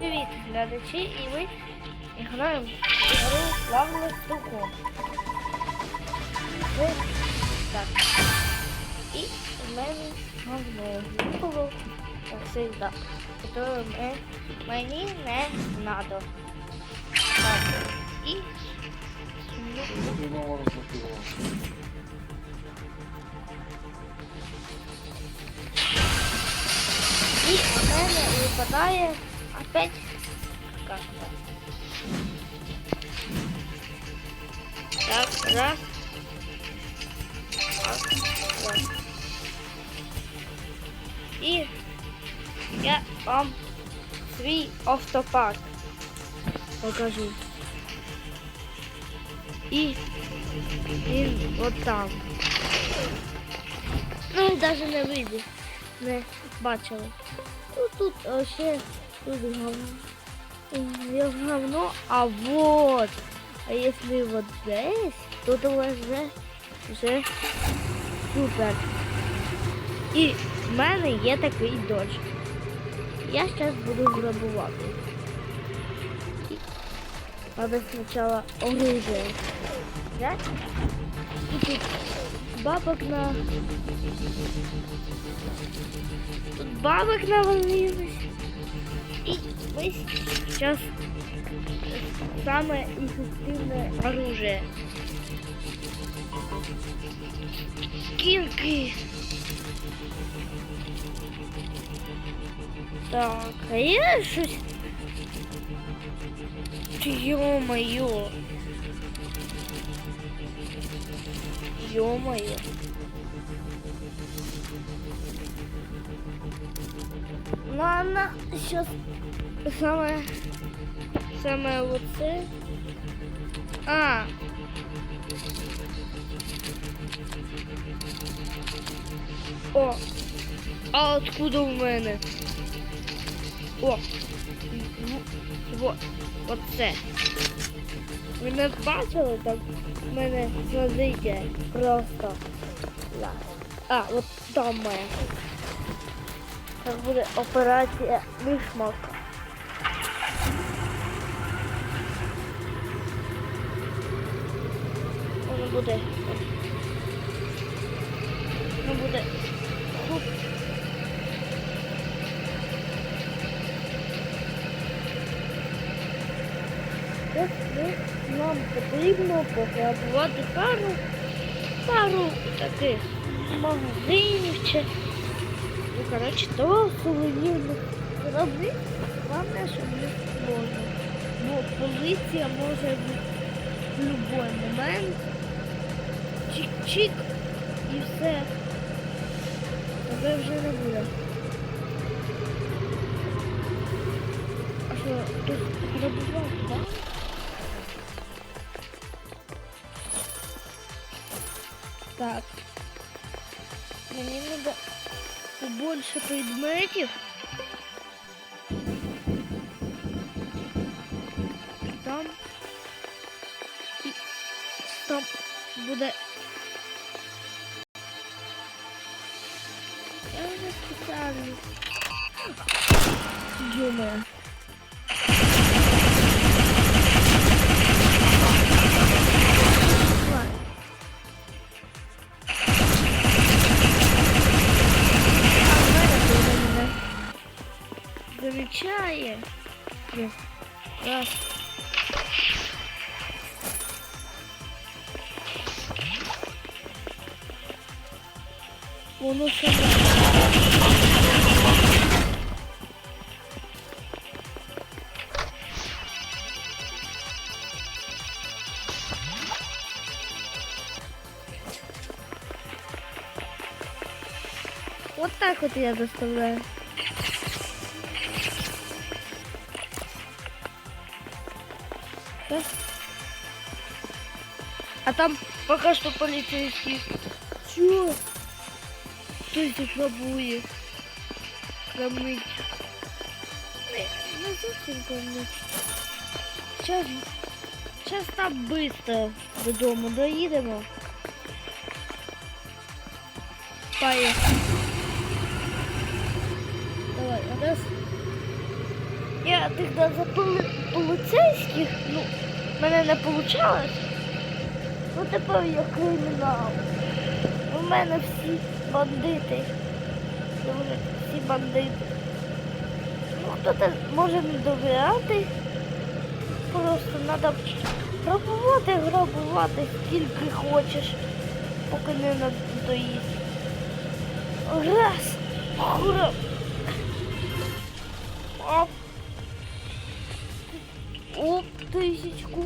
Привіт, глядачі, і ми граємо в ігру Славне Стуко. Так. І в мене говно випало, як завжди, которое мені не надо. Так. І. І у мене випадає опять карта. Так, раз. Так, раз. І я вам свій автопарк покажу. І він от там. Ну, навіть не вийде. Не бачили. Ну тут а, ще тут говно. А вот. А если вот здесь, то то вже, вже супер. І в мене є такий дощ. Я зараз буду грабувати. Надо спочатку оружие взять. І тут бабок на Тут бабок навалилось. Сейчас самое эффективное оружие. Кирки. Так, а я щось... Ё-моё. Ладно, сейчас самое, самое вот це. А. О. А откуда у мене? О. Вот. Вот це. Ви не бачили, так в мене смотрите, просто. А, от там моя. Це буде операція Мішмак. Воно буде. Воно буде. Хуп. Ось Нам потрібно пограбувати пару, пару таких магазинів чи Ну, коротше, то сувенірних робити головне, щоб не можна. Бо поліція може в будь-який момент чик-чик і все. Тебе вже не буде. А що, тут грабувати, так? Так. Мені треба побольше предметів. Там і там буде. humor. Вот так вот я заставляю. Да? А там пока что полицейский. Чё? Кто здесь грабует? Громыть. Не, не зовсім громить. Сейчас, сейчас там быстро додому доїдемо. Поехали. Давай, раз. Я тоді за поліцейських, ну, мене не вийшло. Ну тепер я кримінал. У мене всі бандити. Всі бандити. Ну хто-то може не довіряти. Просто треба грабувати, грабувати скільки хочеш, поки не надоїсть. Раз. Ура. Оп. Оп, тисячку.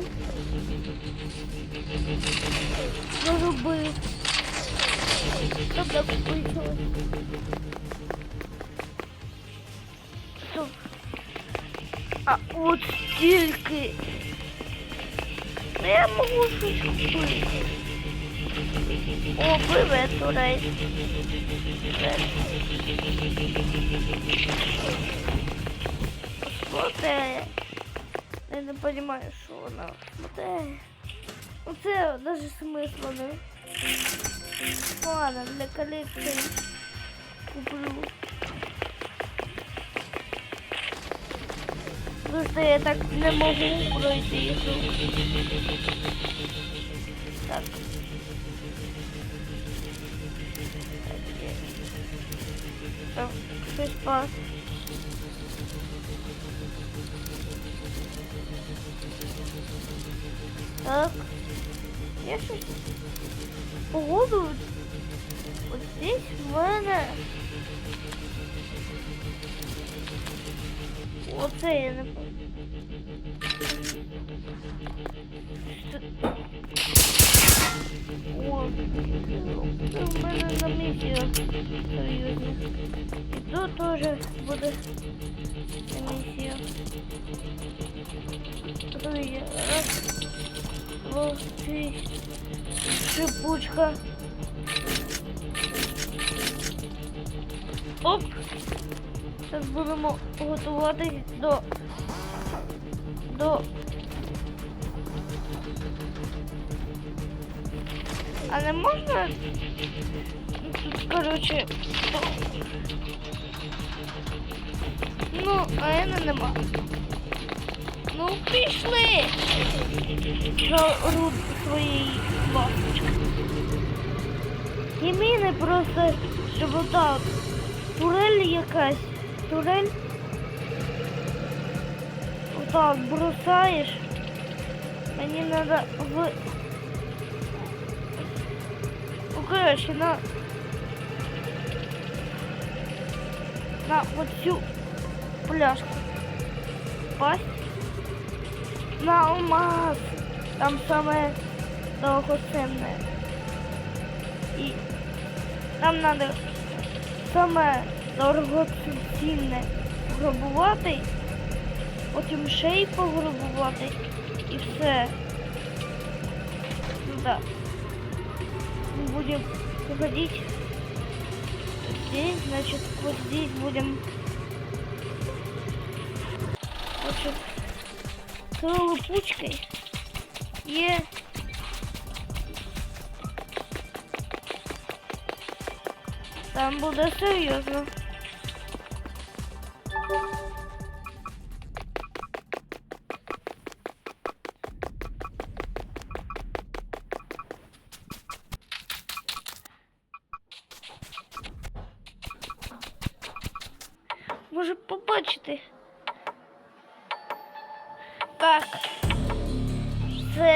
Заробив. Щоб так вийшло. Стоп. А от стільки. Ну я можу щось купити. О, привет, Турей. Привет. Смотри. Я не понимаю, що вона смотри. Ну це даже смисла не. Ладно, для колекції куплю. Просто я так не можу пройти ігру. Так. Так. Щось пас. Так. Я щось погоду. Ось здесь в мене. Оце я не. О, це в мене на місці серйозно. І тут теж буде на місці. Три. Раз, два. Шипучка. Оп. Зараз будемо готуватись до до. А не можна тут, коротше, ну, а мене нема. Ну, пішли. Руд своєї ласточки. І міни просто, щоб отак. Турель якась. Турель. Отак бросаєш. Мені треба в... Ну, коротше, на... На оцю пляшку. Пасть. На алмаз. Там саме дорогоценне. І нам треба саме дорогоцінне пограбувати, потім ще й пограбувати і все. Ну да. Мы будем выходить здесь, значит, вот здесь будем значит, лопучкой и там буде серйозно.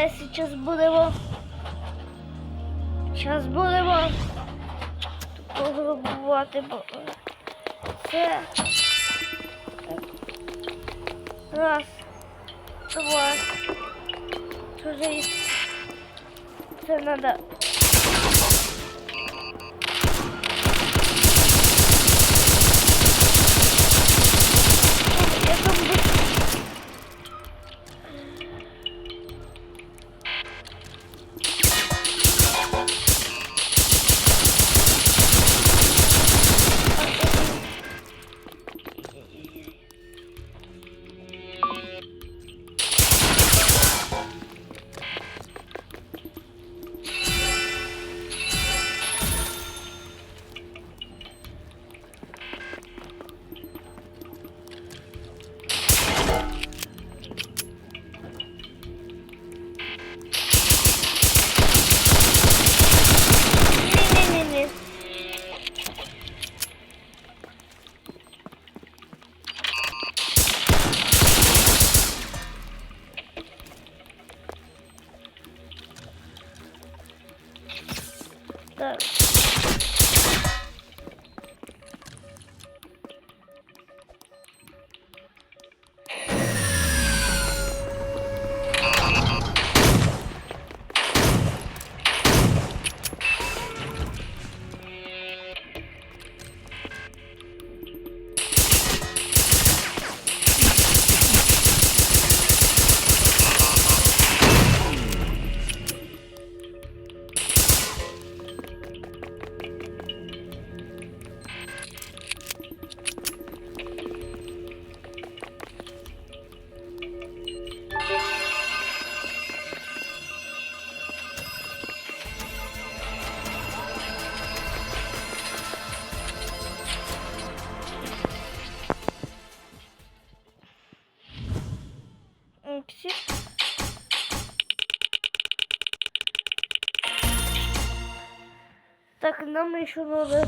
Все, зараз будемо. Зараз будемо пограбувати, бо це раз, два, три. Це треба. Нам ще надо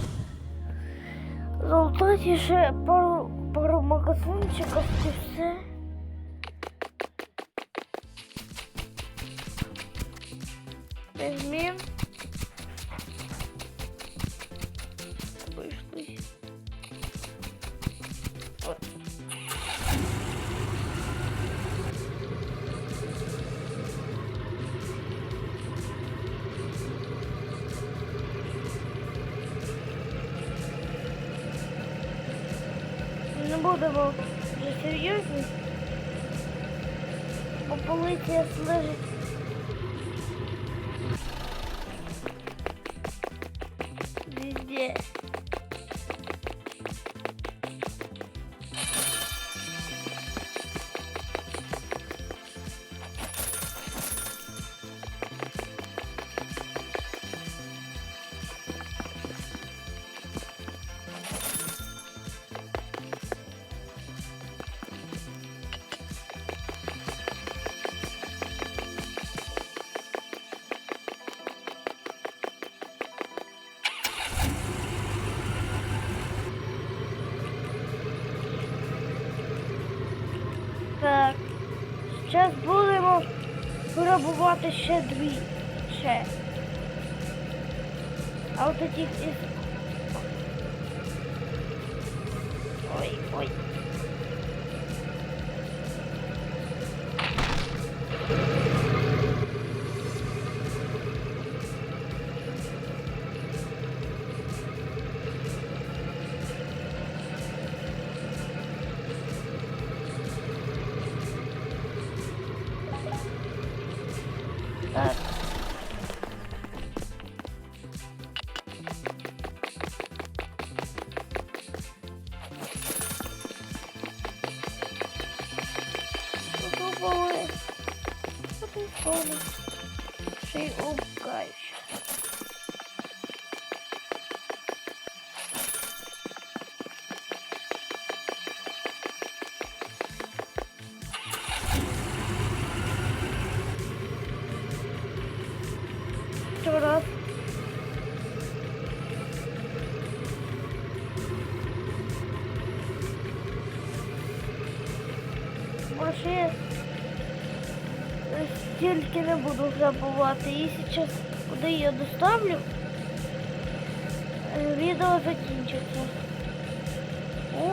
залутати ще пару, пару магазинчиків і все. Возьмем. Не будемо серйозні. Бо поліція слежить везде. Пробувати ще дві. Ще. А от тоді. Ой, ой. Попробовали. Ще й обкаючи. Ще раз. Більше я стільки не буду забувати. І зараз, куди я доставлю, е, відео закінчиться. О,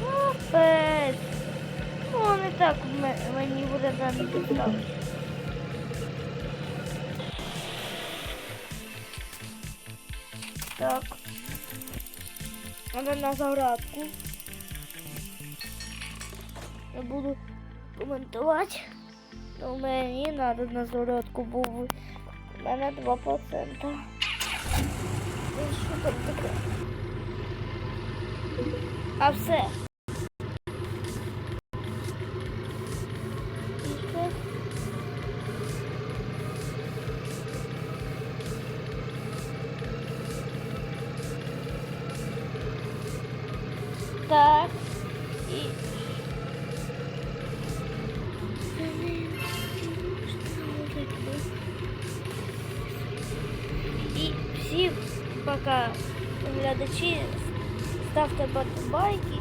капець. Ну, не так мені буде далі доставити. Так. Надо на зарядку. Я буду коментувати. Ну, мені надо на зарядку, був. у мене 2%. І що там таке? А все. І